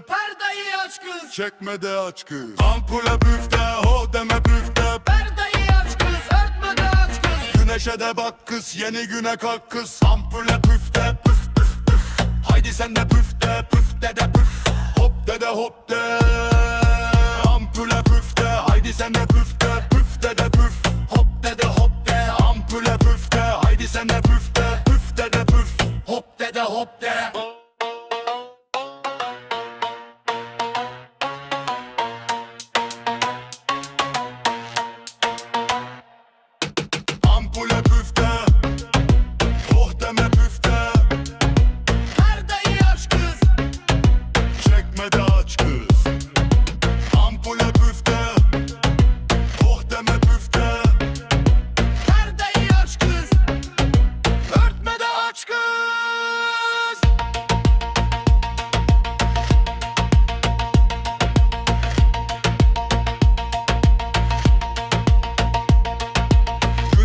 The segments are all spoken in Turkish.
Perdeyi aç kız. Çekmede aç kız. Ampule püfte ho deme püfte Perdeyi aç kız. Örtme de aç kız. Güneşe de bak kız yeni güne kalk kız. Ampule püfte püf püf püf Haydi sen de püfte püfte de püf Hop de de hop de. Ampule püfte haydi sen de püfte püfte de püf Hop de de hop de. Ampule püfte haydi sen de püfte püfte de püf Hop de de hop de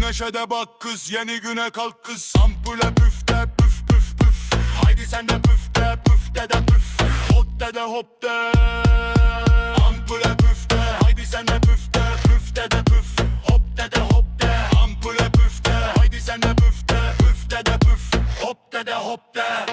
güneşe bak kız yeni güne kalk kız. Ampule püfte püf püf püf. Haydi sen de püfte püfte de püf. Hotte de de hop de. Ampule püfte Haydi sen de püfte püfte de püf. Hotte de de hop de. Ampule püfte Haydi sen de püfte püfte de püf. Hotte de hop de.